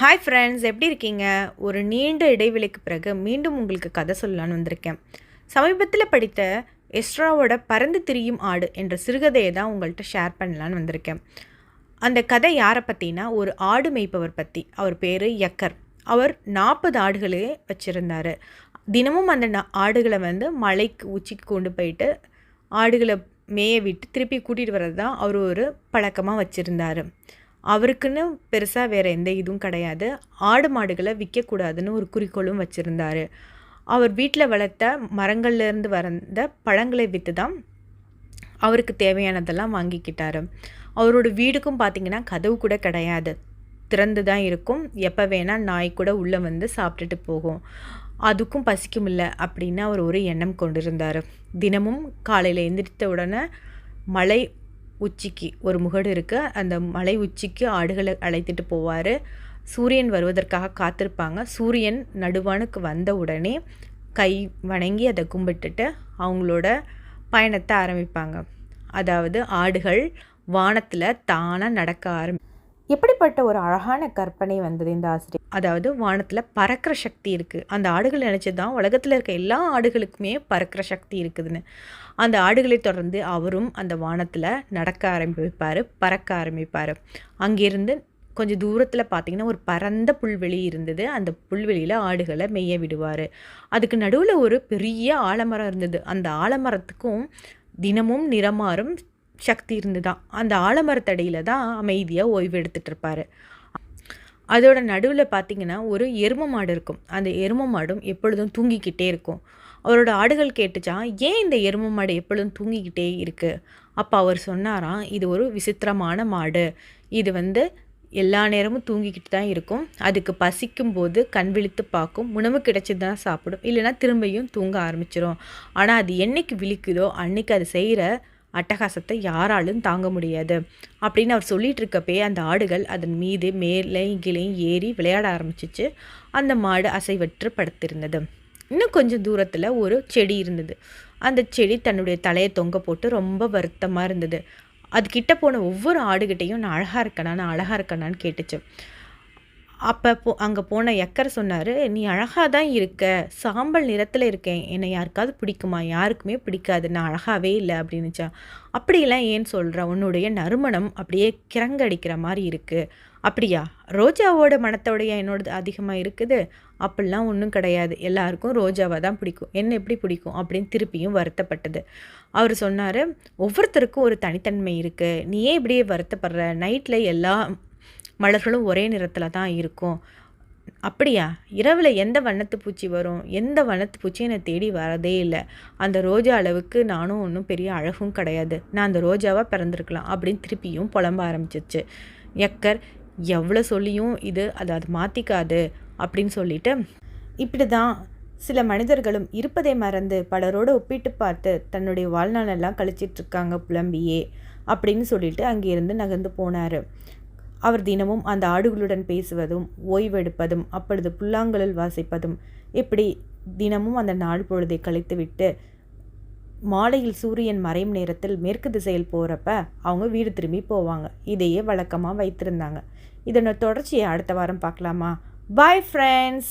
Hi friends எப்படி இருக்கீங்க? ஒரு நீண்ட இடைவெளிக்கு பிறகு மீண்டும் உங்களுக்கு கதை சொல்லலான்னு வந்திருக்கேன். சமீபத்தில் படித்த எஸ்ட்ராவோட பறந்து திரியும் ஆடு என்ற சிறுகதையை தான் உங்கள்கிட்ட ஷேர் பண்ணலான்னு வந்திருக்கேன். அந்த கதை யாரை பற்றினா ஒரு ஆடு மேய்ப்பவர் பற்றி அவர் பேர் யக்கர். அவர் நாற்பது ஆடுகளே வச்சுருந்தார். தினமும் அந்த ஆடுகளை வந்து மலைக்கு உச்சிக்கு கொண்டு போயிட்டு ஆடுகளை மேய விட்டு திருப்பி கூட்டிகிட்டு வர்றது தான் அவர் ஒரு பழக்கமாக வச்சுருந்தார். அவருக்குன்னு பெருசாக வேறு எந்த இதுவும் கிடையாது. ஆடு மாடுகளை விற்கக்கூடாதுன்னு ஒரு குறிக்கோளும் வச்சுருந்தார். அவர் வீட்டில் வளர்த்த மரங்கள்லேருந்து வந்த பழங்களை விற்று தான் அவருக்கு தேவையானதெல்லாம் வாங்கிக்கிட்டார். அவரோட வீடுக்கும் பார்த்திங்கன்னா கதவு கூட கிடையாது. திறந்து தான் இருக்கும். எப்போ வேணால் நாய் கூட உள்ளே வந்து சாப்பிட்டுட்டு போகும். அதுக்கும் பசிக்கும் இல்லை அப்படின்னு அவர் ஒரு எண்ணம் கொண்டிருந்தார். தினமும் காலையில் எந்திரித்த உடனே மலை உச்சிக்கு ஒரு முகடு இருக்குது அந்த மலை உச்சிக்கு ஆடுகளை அழைத்துட்டு போவார். சூரியன் வருவதற்காக காத்திருப்பாங்க. சூரியன் நடுவானுக்கு வந்த உடனே கை வணங்கி அதை கும்பிட்டுட்டு அவங்களோட பயணத்தை ஆரம்பிப்பாங்க. அதாவது ஆடுகள் வானத்தில் தானாக நடக்க ஆரம்பி எப்படிப்பட்ட ஒரு அழகான கற்பனை வந்தது இந்த ஆசிரியர்? அதாவது வானத்தில் பறக்கிற சக்தி இருக்குது அந்த ஆடுகள் நினச்சி தான் உலகத்தில் இருக்க எல்லா ஆடுகளுக்குமே பறக்கிற சக்தி இருக்குதுன்னு. அந்த ஆடுகளை தொடர்ந்து அவரும் அந்த வானத்தில் நடக்க ஆரம்பிப்பார் பறக்க ஆரம்பிப்பார். அங்கேருந்து கொஞ்சம் தூரத்தில் பார்த்தீங்கன்னா ஒரு பரந்த புல்வெளி இருந்தது. அந்த புல்வெளியில் ஆடுகளை மேய விடுவார். அதுக்கு நடுவில் ஒரு பெரிய ஆலமரம் இருந்தது. அந்த ஆலமரத்துக்கும் தினமும் நிறமாறும் சக்தி இருந்துதான். அந்த ஆலமரத்தடியில் தான் அமைதியாக ஓய்வு எடுத்துகிட்டு இருப்பார். அதோட நடுவில் பார்த்தீங்கன்னா ஒரு எரும மாடு இருக்கும். அந்த எரும மாடும் எப்பொழுதும் தூங்கிக்கிட்டே இருக்கும். அவரோட ஆடுகள் கேட்டுச்சான் ஏன் இந்த எரும மாடு எப்பொழுதும் தூங்கிக்கிட்டே இருக்குது அப்போ அவர் சொன்னாராம் இது ஒரு விசித்திரமான மாடு. இது வந்து எல்லா நேரமும் தூங்கிக்கிட்டு தான் இருக்கும். அதுக்கு பசிக்கும் போது கண் விழித்து பார்க்கும். உணவு கிடைச்சது தான் சாப்பிடும். இல்லைன்னா திரும்பியும் தூங்க ஆரம்பிச்சிடும் ஆனால் அது என்னைக்கு விழிக்குதோ அன்னைக்கு அது செய்கிற அட்டகாசத்தை யாராலும் தாங்க முடியாது. அப்படின்னு அவர் சொல்லிட்டு இருக்கப்பே அந்த ஆடுகள் அதன் மீது மேலையும் கீழையும் ஏறி விளையாட ஆரம்பிச்சிச்சு. அந்த மாடு அசைவற்று படுத்திருந்தது. இன்னும் கொஞ்சம் தூரத்தில் ஒரு செடி இருந்தது. அந்த செடி தன்னுடைய தலையை தொங்க போட்டு ரொம்ப வருத்தமாக இருந்தது. அது கிட்ட போன ஒவ்வொரு ஆடுகிட்டையும் நான் அழகாக இருக்கேனா நான் அழகாக இருக்கணான்னு கேட்டுச்சு. அப்போ போ அங்கே போன எக்கர் சொன்னார் நீ அழகாக தான் இருக்க சாம்பல் நிறத்தில் இருக்கேன் என்னை யாருக்காவது பிடிக்குமா? யாருக்குமே பிடிக்காது நான் அழகாகவே இல்லை அப்படின்னுச்சா. அப்படியெல்லாம் ஏன் சொல்கிற உன்னுடைய நறுமணம் அப்படியே கிறங்கடிக்கிற மாதிரி இருக்குது அப்படியா? ரோஜாவோட மனத்தோடைய என்னோடது அதிகமாக இருக்குது? அப்படிலாம் ஒன்றும் கிடையாது எல்லாருக்கும் ரோஜாவை தான் பிடிக்கும் என்ன எப்படி பிடிக்கும்? அப்படின்னு திருப்பியும் வருத்தப்பட்டது. அவர் சொன்னார் ஒவ்வொருத்தருக்கும் ஒரு தனித்தன்மை இருக்குது நீ ஏன் இப்படியே வருத்தப்படுற? நைட்டில் எல்லா மலர்களும் ஒரே நிறத்தில் தான் இருக்கும். அப்படியா? இரவில் எந்த வண்ணத்து பூச்சி வரும்? எந்த வண்ணத்து பூச்சி என்னை தேடி வரதே இல்லை. அந்த ரோஜா அளவுக்கு நானும் ஒன்றும் பெரிய அழகும் கிடையாது. நான் அந்த ரோஜாவாக பிறந்திருக்கலாம் அப்படின்னு திருப்பியும் புலம்ப ஆரம்பிச்சிச்சு எக்கர் எவ்வளோ சொல்லியும் இது அதை அது மாற்றிக்காது அப்படின்னு சொல்லிட்டு இப்படி தான் சில மனிதர்களும் இருப்பதை மறந்து பலரோடு ஒப்பிட்டு பார்த்து தன்னுடைய வாழ்நாளெல்லாம் கழிச்சிட்டு இருக்காங்க புலம்பியே அப்படின்னு சொல்லிட்டு அங்கேருந்து நகர்ந்து போனார். அவர் தினமும் அந்த ஆடுகளுடன் பேசுவதும் ஓய்வெடுப்பதும் அப்பொழுது புல்லாங்குழல் வாசிப்பதும் இப்படி தினமும் அந்த நாள் பொழுதை கழித்துவிட்டு மாலையில் சூரியன் மறையும் நேரத்தில் மேற்கு திசையில் போகிறப்ப அவங்க வீடு திரும்பி போவாங்க. இதையே வழக்கமாக வைத்திருந்தாங்க. இதனோட தொடர்ச்சியை அடுத்த வாரம் பார்க்கலாமா? Bye friends